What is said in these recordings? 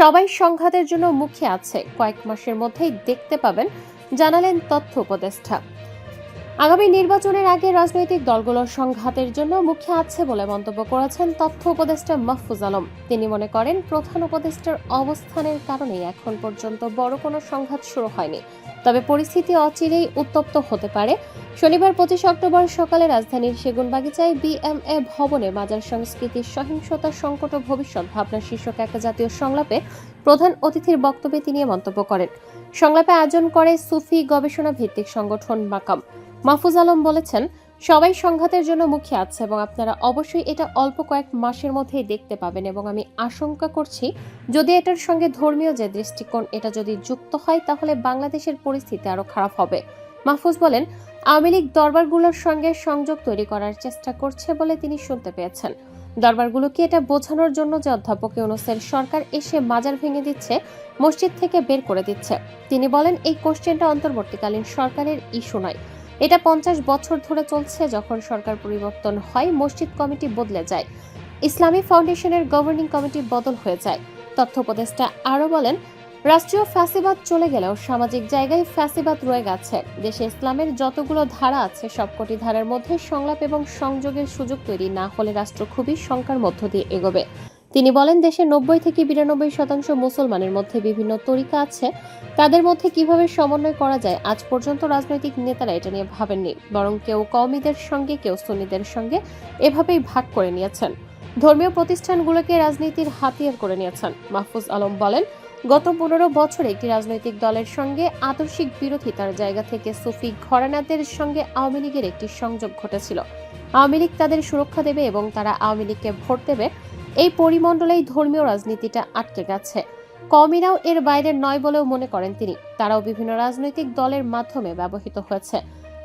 সবাই সংঘাতের জন্য মুখে আছে। কয়েক মাসের মধ্যেই দেখতে পাবেন জানালেন তথ্য উপদেষ্টা। আগামী নির্বাচনের আগে রাজনৈতিক দলগুলোর সংঘাতের জন্য মুখে আছে বলে মন্তব্য করেছেন তথ্য উপদেষ্টা মাহফুজ আলম। তিনি মনে করেন, প্রধান উপদেষ্টার অবস্থানের কারণে এখন পর্যন্ত বড় কোনো সংঘাত শুরু হয়নি। তবে পরিস্থিতি অচিরেই উত্তপ্ত হতে পারে। শনিবার পঁচিশ অক্টোবর সকালে রাজধানীর সেগুনবাগিচায় বিএমএ ভবনে মাজার সংস্কৃতির সহিংসতা সংকট ও ভবিষ্যৎ ভাবনা শীর্ষক একটা জাতীয় সংলাপে প্রধান অতিথির বক্তব্যে তিনি মন্তব্য করেন। সংলাপে আয়োজন করে সুফি গবেষণা ভিত্তিক সংগঠন মাকাম। মাহফুজ আলম বলেছেন, সবাই সংঘাতের জন্য মুখে আছে এবং আপনারা অবশ্যই এটা অল্প কয়েক মাসের মধ্যেই দেখতে পাবেন এবং আমি আশঙ্কা করছি, যদি এটার সঙ্গে ধর্মীয় যে দৃষ্টিকোণ, এটা যদি যুক্ত হয়, তাহলে বাংলাদেশের পরিস্থিতি আরও খারাপ হবে। মাহফুজ বলেন, আওয়ামী লীগ দরবারগুলোর সঙ্গে সংযোগ তৈরি করার চেষ্টা করছে বলে তিনি শুনতে পেয়েছেন। দরবারগুলোকে এটা বোঝানোর জন্য যে অধ্যাপক ইউনুসের সরকার এসে মাজার ভেঙে দিচ্ছে, মসজিদ থেকে বের করে দিচ্ছে। তিনি বলেন, এই কোশ্চেনটা অন্তর্বর্তীকালীন সরকারের ইস্যু নয়। এটা পঞ্চাশ বছর ধরে চলছে, যখন সরকার পরিবর্তন হয়, মসজিদ কমিটি বদলে যায়। ইসলামী ফাউন্ডেশনের গভর্নিং কমিটি বদল হয়ে যায়। তথ্য উপদেষ্টা আরও বলেন রাষ্ট্রীয় ফ্যাসিবাদ চলে গেলেও সামাজিক জায়গায় ফ্যাসিবাদ রয়ে গেছে। দেশে ইসলামের যতগুলো ধারা আছে, সবকটি ধারার মধ্যে সংলাপ এবং সংযোগের সুযোগ তৈরি না হলে রাষ্ট্র খুবই শঙ্কার মধ্য দিয়ে এগোবে। তিনি বলেন, দেশে নব্বই থেকে বিরানব্বই শতাংশ মুসলমানের মধ্যে বিভিন্ন তরিকা আছে। তাদের মধ্যে কীভাবে সমন্বয় করা যায়, আজ পর্যন্ত রাজনৈতিক নেতারা এটা নিয়ে ভাবেননি। বরং কেউ কওমিদের সঙ্গে, কেউ সুন্নিদের সঙ্গে এভাবেই ভাগ করে নিয়েছেন। ধর্মীয় প্রতিষ্ঠানগুলোকে রাজনীতির হাতিয়ার করে নিয়েছেন। মাহফুজ আলম বলেন গত পনেরো বছরে একটি রাজনৈতিক দলের সঙ্গে আদর্শিক বিরোধিতার জায়গা থেকে সুফি ঘরানাদের সঙ্গে আওয়ামী লীগের একটি সংযোগ ঘটেছিল। আওয়ামী লীগ তাদের সুরক্ষা দেবে এবং তারা আওয়ামী লীগকে ভোট দেবে। এই পরিমণ্ডলেই ধর্মীয় রাজনীতিটা আটকে গেছে। কমিরাও এর বাইরে নয় বলেও মনে করেন তিনি। তারাও বিভিন্ন রাজনৈতিক দলের মাধ্যমে ব্যবহৃত হয়েছে।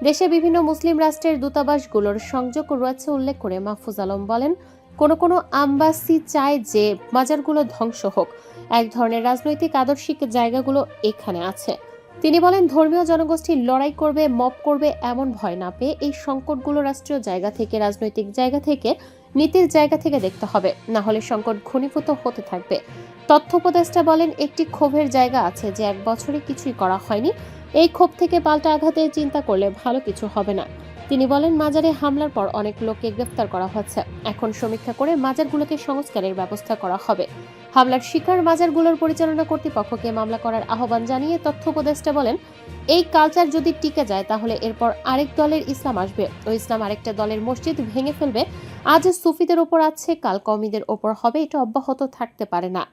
দেশে বিভিন্ন মুসলিম রাষ্ট্রের দূতাবাসগুলোর সংযোগ রয়েছে, উল্লেখ করে মাহফুজ আলম বলেন কোনো কোনো আম্বাসি চায় যে মাজারগুলো ধ্বংস হোক। এক ধরনের রাজনৈতিক আদর্শিক জায়গাগুলো এখানে আছে। তিনি বলেন, ধর্মীয় জনগোষ্ঠী লড়াই করবে, মপ করবে এমন ভয় না পেয়ে এই সংকটগুলো রাষ্ট্রীয় জায়গা থেকে, রাজনৈতিক জায়গা থেকে, নীতির জায়গা থেকে দেখতে হবে। না হলে সংকট ঘনীভূত হতে থাকবে। তথ্য উপদেষ্টা বলেন, একটি ক্ষোভের জায়গা আছে যে এক বছরে কিছুই করা হয়নি। এই ক্ষোভ থেকে পাল্টা আঘাতের চিন্তা করলে ভালো কিছু হবে না। তিনি বলেন, মাজারে হামলার পর অনেক লোককে গ্রেফতার করা হচ্ছে। এখন সমীক্ষা করে মাজারগুলোকে সংস্কারের ব্যবস্থা করা হবে। হামলার শিকার মাজারগুলোর পরিচালনা কর্তৃপক্ষকে মামলা করার আহ্বান জানিয়ে তথ্য উপদেষ্টা বলেন, এই কালচার যদি টিকে যায়, তাহলে এরপর আরেক দলের ইসলাম আসবে। ও ইসলাম আরেকটা দলের মসজিদ ভেঙে ফেলবে। আজ সুফিদের ওপর আছে, কাল কমিদের ওপর হবে। এটা অব্যাহত থাকতে পারে না।